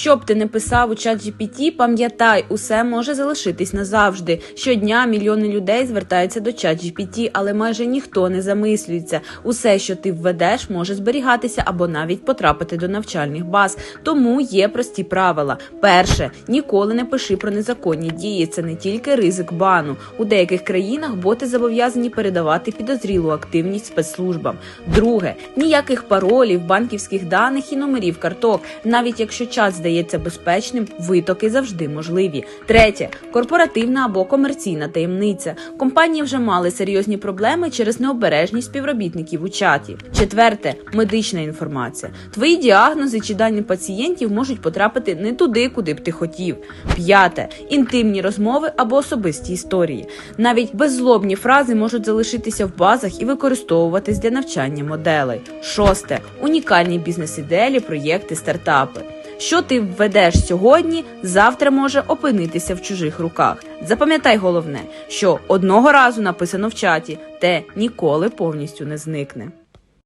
Що б ти не писав у чат GPT, пам'ятай, усе може залишитись назавжди. Щодня мільйони людей звертаються до чат GPT, але майже ніхто не замислюється. Усе, що ти введеш, може зберігатися або навіть потрапити до навчальних баз. Тому є прості правила. Перше, ніколи не пиши про незаконні дії. Це не тільки ризик бану. У деяких країнах боти зобов'язані передавати підозрілу активність спецслужбам. Друге, ніяких паролів, банківських даних і номерів карток. Навіть якщо час чат здається безпечним, витоки завжди можливі. Третє корпоративна або комерційна таємниця. Компанії вже мали серйозні проблеми через необережність співробітників у чаті. Четверте медична інформація. Твої діагнози чи дані пацієнтів можуть потрапити не туди, куди б ти хотів. П'яте інтимні розмови або особисті історії. Навіть беззлобні фрази можуть залишитися в базах і використовуватись для навчання моделей. Шосте унікальні бізнес-ідеї, проєкти, стартапи. Що ти введеш сьогодні, завтра може опинитися в чужих руках. Запам'ятай головне, що одного разу написано в чаті, те ніколи повністю не зникне.